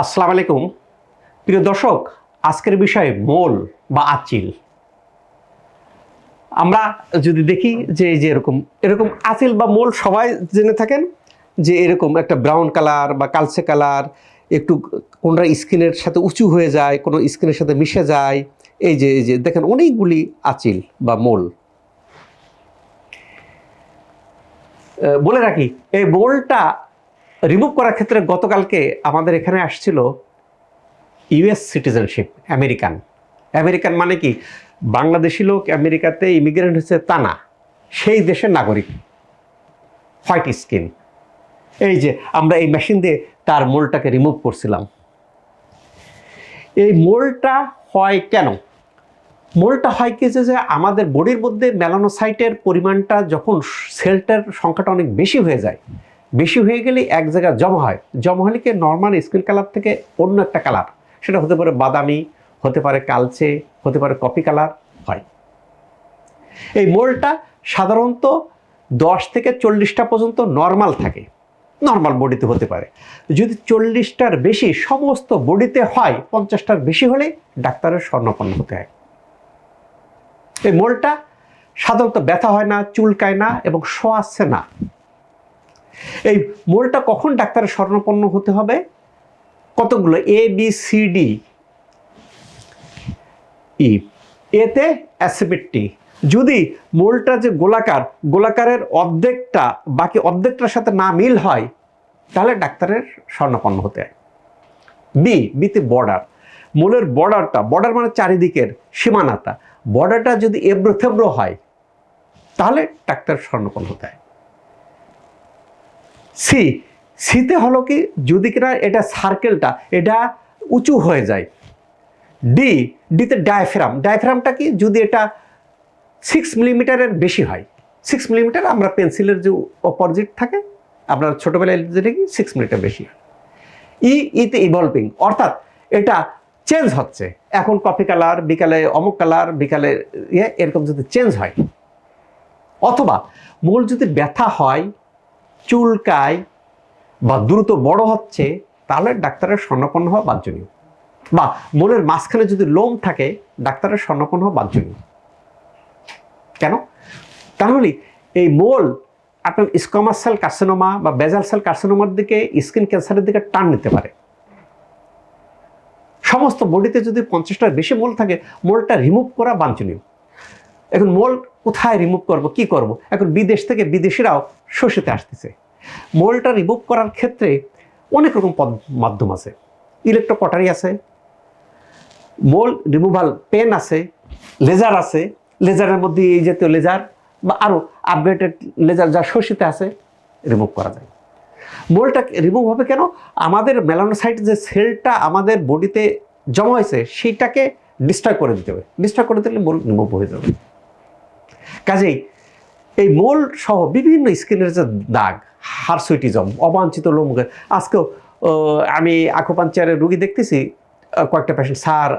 আসসালামু আলাইকুম। প্রিয় দর্শক, আজকের বিষয় মোল বা আচিল। আমরা যদি দেখি যে এই যে এরকম এরকম আচিল বা মোল সবাই জেনে থাকেন যে এরকম একটা ব্রাউন কালার বা কালচে কালার একটু কোনটা স্কিনের সাথে উঁচু হয়ে যায়, কোনো স্কিনের সাথে মিশে যায়, এই যে এই যে, দেখেন অনেকগুলি আচিল বা মোল। বলে রাখি, এই মোলটা রিমুভ করার ক্ষেত্রে গতকালকে আমাদের এখানে আসছিল ইউএস সিটিজেনশিপ আমেরিকান আমেরিকান মানে কি? বাংলাদেশি লোক আমেরিকাতে ইমিগ্রেন্ট হচ্ছে তা না। সেই দেশের নাগরিক। হোয়াইট স্কিন এই যে আমরা এই মেশিন দিয়ে তার মোলটাকে রিমুভ করছিলাম। এই মোলটা হয় কেন? মোলটা হয় কি যে আমাদের বডির মধ্যে মেলানোসাইটের পরিমাণটা যখন সেলটার সংখ্যাটা অনেক বেশি হয়ে যায় বেশি হয়ে গেলে এক জায়গায় জমা হয়। জমা হলে কি নর্মাল স্কিন কালার থেকে অন্য একটা কালার সেটা হতে পারে বাদামি, হতে পারে কালচে, হতে পারে কপি কালার হয়। এই মোলটা সাধারণত দশ থেকে চল্লিশটা পর্যন্ত নর্মাল থাকে। নর্মাল বডিতে হতে পারে। যদি চল্লিশটার বেশি সমস্ত বডিতে হয়, পঞ্চাশটার বেশি হলে ডাক্তারের স্বর্ণপন্ন হতে হয়। এই মোলটা সাধারণত ব্যথা হয় না, চুলকায় না এবং শোয়াচ্ছে না। এই মোলটা কখন ডাক্তারের স্বর্ণপন্ন হতে হবে? কতগুলো? A B C D E এতে অ্যাসিপিডটি যদি মোলটা যে গোলাকার, গোলাকারের অর্ধেকটা, বাকি অর্ধেকটার সাথে না মিল হয়, তাহলে ডাক্তারের স্বর্ণপন্ন হতে হয়। বি বিতে বর্ডার মূলের বর্ডারটা বর্ডার মানে চারিদিকের সীমানাটা। বর্ডারটা যদি এব্রো থেব্রো হয়, তাহলে ডাক্তার স্বর্ণপন্ন হতে হয়। সি, সিতে হলো কি, যদি কিনা এটা সার্কেলটা এটা উঁচু হয়ে যায়। ডি ডিতে ডায়াফ্রাম ডায়াফ্রামটা কি, যদি এটা সিক্স মিলিমিটারের বেশি হয় সিক্স মিলিমিটার আমরা পেন্সিলের যে অপোজিট থাকে, আপনার ছোটোবেলায় যেটা কি সিক্স মিলিটার বেশি ই ইতে ইভলভিং অর্থাৎ এটা চেঞ্জ হচ্ছে। এখন কফি কালার বিকালে অমুক কালার বিকালে ইয়ে এরকম যদি চেঞ্জ হয়, অথবা মূল যদি ব্যথা হয় চুলকায় বা দ্রুত বড় হচ্ছে, তাহলে ডাক্তারের স্বর্ণপন্ন হওয়া বাঞ্ছনীয়। বা মনের মাঝখানে যদি লোম থাকে, ডাক্তারের স্বর্ণপন্ন হওয়া বাঞ্ছনীয়। কেন? তাহলে এই মোল আপনার স্কমার সেল কার্সিনোমা বা বেজাল সেল কার্সিনোমার দিকে, স্কিন ক্যান্সারের দিকে টান নিতে পারে। সমস্ত বডিতে যদি পঞ্চাশটার বেশি মোল থাকে, মোলটা রিমুভ করা বাঞ্ছনীয়। এখন মোল কোথায় রিমুভ করব, কি করব? এখন বিদেশ থেকে বিদেশিরাও শোষিতে আসতেছে। মোলটা রিমুভ করার ক্ষেত্রে অনেক রকম পদ মাধ্যম আছে। ইলেকট্রোকটারি আছে, মোল রিমুভাল পেন আছে, লেজার আছে। লেজারের মধ্যে এই জাতীয় লেজার বা আরও আপগ্রেডেড লেজার যা শোষিতে আছে, রিমুভ করা যায়। মোলটা রিমুভ হবে কেন? আমাদের মেলানোসাইট যে সেলটা আমাদের বডিতে জমা হয়েছে, সেইটাকে ডিস্টার্ব করে দিতে হবে। ডিস্টার্ব করে দিলে মোল রিমুভ হয়ে যাবে। কাজেই এই মোল সহ বিভিন্ন স্কিনের যে দাগ হারসুইটিজম অবাঞ্ছিত লোমকে। আজকেও আমি আকুপাঞ্চারের রুগী দেখতেছি কয়েকটা পেশেন্ট স্যার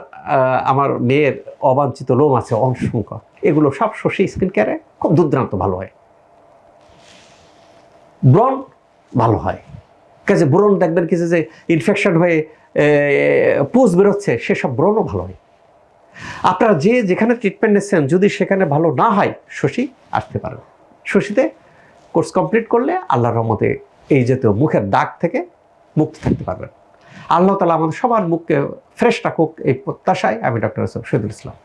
আমার মেয়ের অবাঞ্ছিত লোম আছে, অসংখ্য। এগুলো সব শশী স্কিন কেয়ারে খুব দুর্দান্ত ভালো হয়। ব্রণ ভালো হয়। কাজে ব্রণ দেখবেন কিছু যে ইনফেকশন হয়ে পুষ বেরোচ্ছে, সেসব ব্রণও ভালো হয়। আপনারা যে যেখানে ট্রিটমেন্ট নিচ্ছেন, যদি সেখানে ভালো না হয়, শশী আসতে পারেন শশীতে কোর্স কমপ্লিট করলে আল্লাহর রহমতে এই জাতীয় মুখের দাগ থেকে মুক্ত থাকতে পারবেন। আল্লাহ তালা আমাদের সবার মুখকে ফ্রেশ রাখুক এই প্রত্যাশায় আমি ডক্টর শহীদুল ইসলাম।